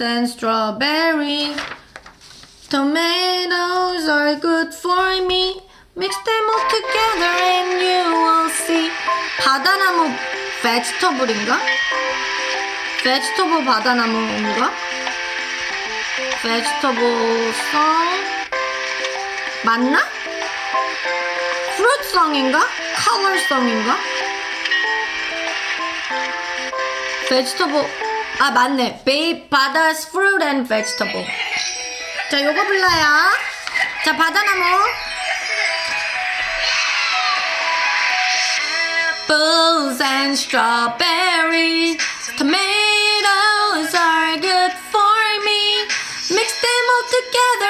than strawberries. Tomatoes are good for me. Mix them all together and you will see. 바다나무 베지터블인가? 베지터블 바다나무인가? 베지터블 송 맞나? 프루트송인가? 컬러송인가? 베지터블 아 맞네 babe 바다's fruit and vegetable 자 요거 불러요 자 바다나무 apples and strawberries tomatoes are good for me mix them all together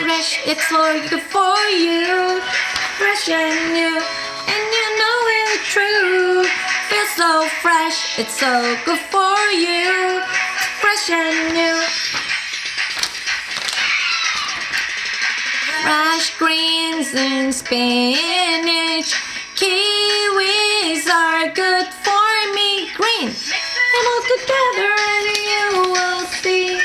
fresh it's for good for you. Fresh and new and you know it's true. Feels so fresh it's so good for you. Fresh and new. Fresh greens and spinach. Kiwis are good for me. Green and all together and you will see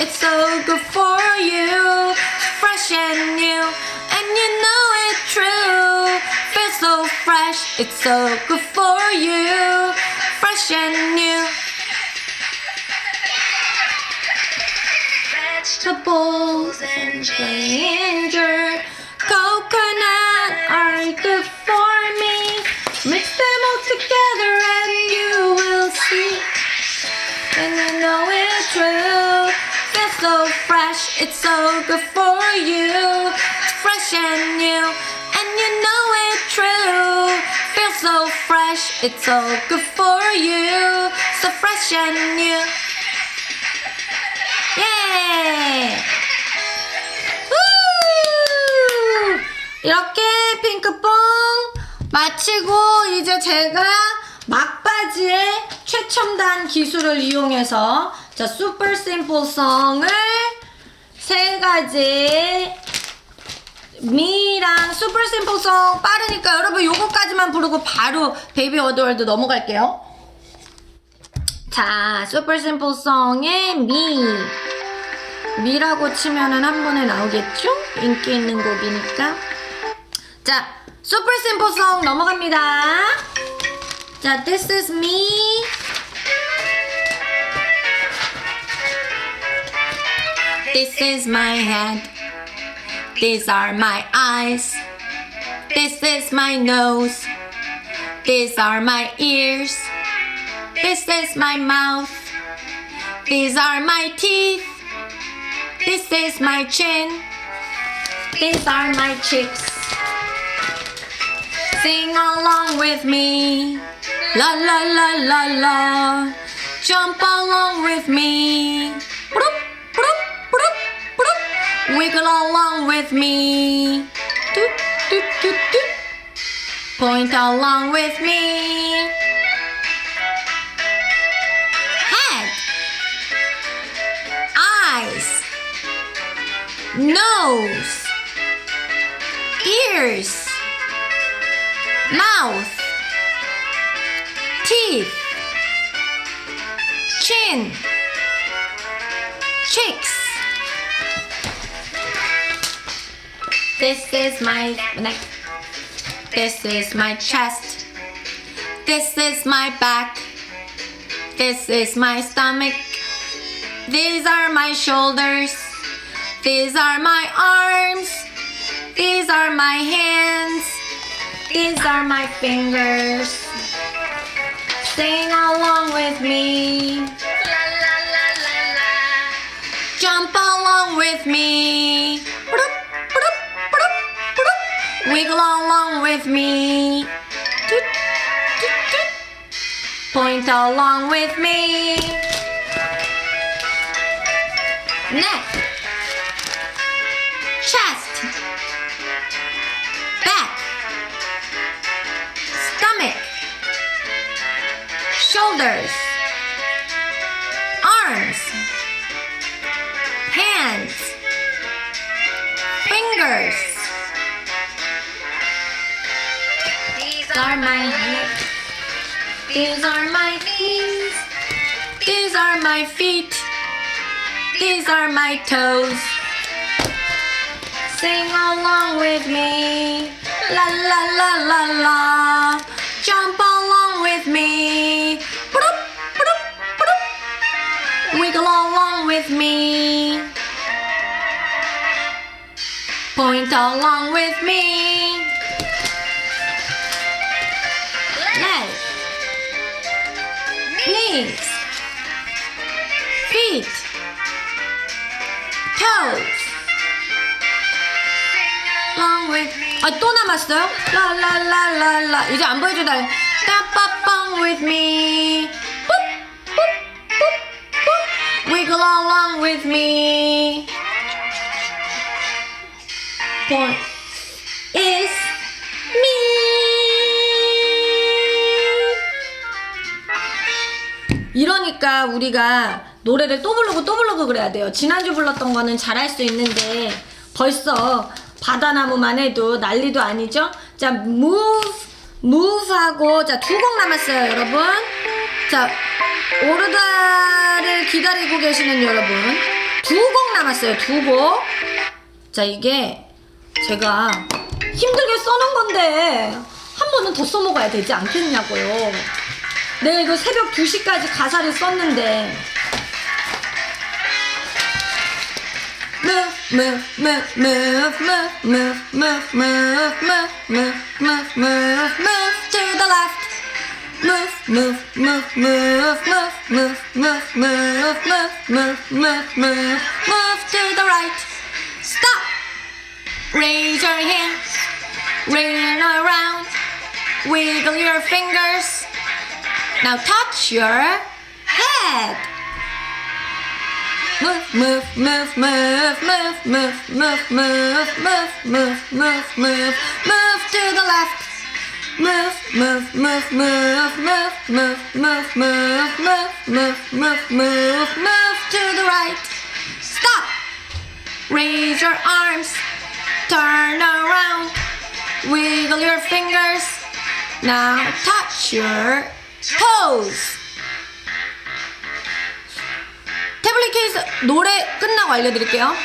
it's so good for you. Fresh and new. And you know it's true. Feels so fresh. It's so good for you. Fresh and new. Vegetables and ginger. Coconut so fresh it's so good for you fresh and new and you know it's true feels so fresh it's so good for you so fresh and new 예! 우! 이렇게 핑크뽕 마치고 이제 제가 막바지의 최첨단 기술을 이용해서 자 슈퍼 심플성을 세 가지 미랑 슈퍼 심플성 빠르니까 여러분 요거까지만 부르고 바로 베이비 워드월드 넘어갈게요. 자, 슈퍼 심플성의 미. 미라고 치면은 한 번에 나오겠죠? 인기 있는 곡이니까. 자, 슈퍼 심플성 넘어갑니다. 자, this is me. This is my head. These are my eyes. This is my nose. These are my ears. This is my mouth. These are my teeth. This is my chin. These are my cheeks. Sing along with me. La la la la la. Jump along with me. Wiggle along with me. Doot, doot, doot, doot. Point along with me. Head. Eyes. Nose. Ears. Mouth. Teeth. Chin. Cheeks. This is my neck. This is my chest. This is my back. This is my stomach. These are my shoulders. These are my arms. These are my hands. These are my fingers. Sing along with me. La la la la la. Jump along with me. Wiggle along with me. Point along with me. Neck. Chest. Back. Stomach. Shoulders. Are my hands. These are my knees. These are my feet. These are my toes. Sing along with me. La la la la la. Jump along with me. Wiggle along with me. Point along with me. knees, feet, toes. Along with 아, 또 남았어요? 라라라라라 이제 안 보여주다 따빠빵 with me 뿜뿜뿜뿜 Wiggle along with me Point 이러니까 우리가 노래를 또 부르고 또 부르고 그래야 돼요. 지난주 불렀던 거는 잘할 수 있는데 벌써 바다나무만 해도 난리도 아니죠? 자, move, move하고 자, 두 곡 남았어요, 여러분. 자, 오르다를 기다리고 계시는 여러분. 두 곡 남았어요, 두 곡. 자, 이게 제가 힘들게 써놓은 건데 한 번은 더 써먹어야 되지 않겠냐고요. 내가 이거 새벽 2시까지 가사를 썼는데 now touch your head. Move, move, move, move, move, move, move, move, move, move, move, move, move to the left. Move, move, move, move, move, move, move, move, move, move, move, move, move to the right. Stop. Raise your arms. Turn around. Wiggle your fingers. Now touch your toes. 태블릿 케이스 노래 끝나고 알려드릴게요.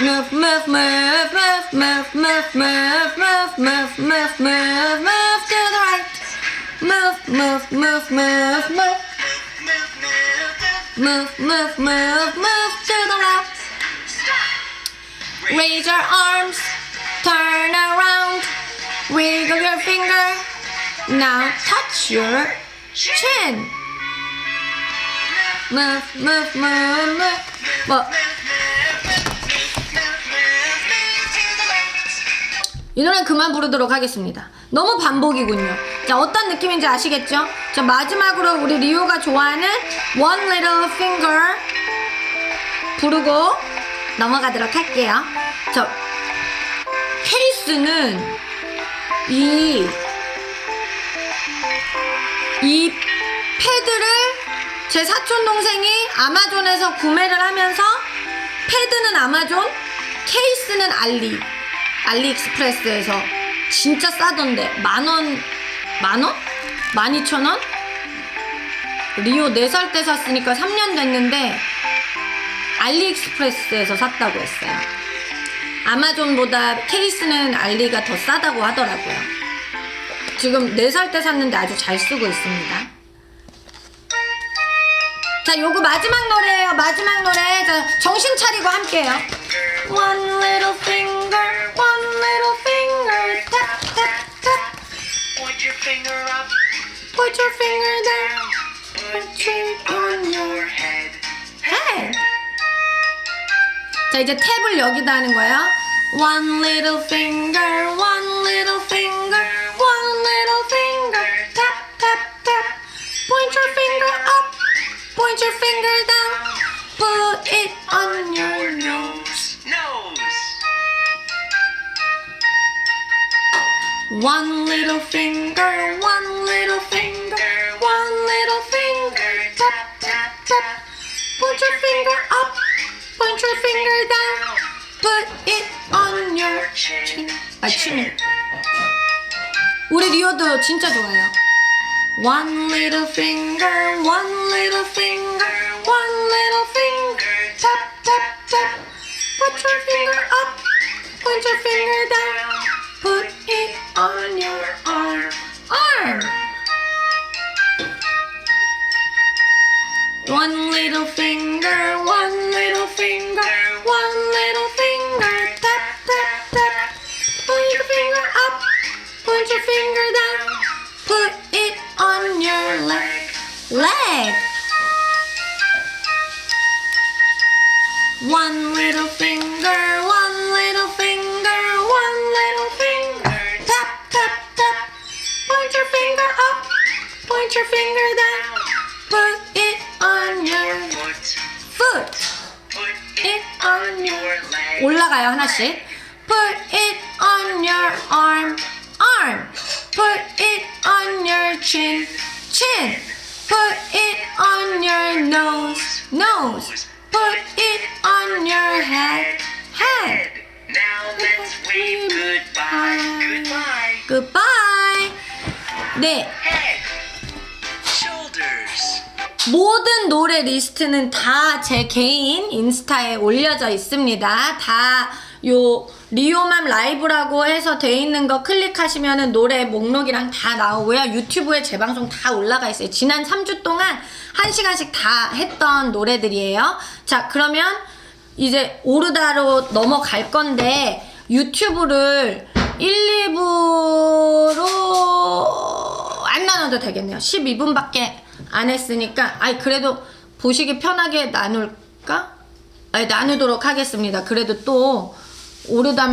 Move, move, move, move, move, move, move, move, move, move, move, move to the right. Move, move, move, move, move. Move, move, move, move to the left. Raise your arms, turn around, wiggle your finger. Now touch your chin. Move, move, move, move. 뭐, 이 노래 그만 부르도록 하겠습니다. 너무 반복이군요. 자, 어떤 느낌인지 아시겠죠? 자, 마지막으로 우리 리오가 좋아하는 One Little Finger 부르고 넘어가도록 할게요. 저, 케이스는 이, 이 패드를 제 사촌 동생이 아마존에서 구매를 하면서 패드는 아마존, 케이스는 알리, 알리익스프레스에서 진짜 싸던데 만 원, 만 원? 만 이천 원? 리오 4살 때 샀으니까 3년 됐는데 알리익스프레스에서 샀다고 했어요. 아마존보다 케이스는 알리가 더 싸다고 하더라고요. 지금 4살 때 샀는데 아주 잘 쓰고 있습니다. 자, 요거 마지막 노래예요. 마지막 노래. 자, 정신 차리고 함께요. One little finger, one little finger, tap tap tap. Point your finger up, Put your finger there. put it on your head. Hey. 자, 이제 탭을 여기다 하는 거예요. One little finger, one Put your finger down. Put it on your nose. Nose. One little finger, one little finger, one little finger. Tap, tap, tap. Put your finger up. Put your finger down. Put it on your chin. A chin. 우리 리오도 진짜 좋아해요. One little finger, one little finger, one little finger, tap tap tap. Put your finger up, put your finger down, put it on your arm, arm. One little finger, one little finger, one little finger, tap tap tap. Put your finger up, put your finger down, point your finger down, put it on your Foot. foot. Put it it on on your leg. 올라가요 하나씩. Put it on your arm, arm. Put it on your chin, chin. Put it on your nose, nose. Put it on your head, head. Now let's wave goodbye. Goodbye. Goodbye. 네, 모든 노래 리스트는 다 제 개인 인스타에 올려져 있습니다. 다 요 리오맘 라이브라고 해서 돼 있는 거 클릭하시면은 노래 목록이랑 다 나오고요. 유튜브에 제 방송 다 올라가 있어요. 지난 3주 동안 1시간씩 다 했던 노래들이에요. 자, 그러면 이제 오르다로 넘어갈 건데 유튜브를 1, 2부로 안 나눠도 되겠네요. 12분밖에 안 했으니까 아이 그래도 보시기 편하게 나눌까? 아니 나누도록 하겠습니다. 그래도 또 오르다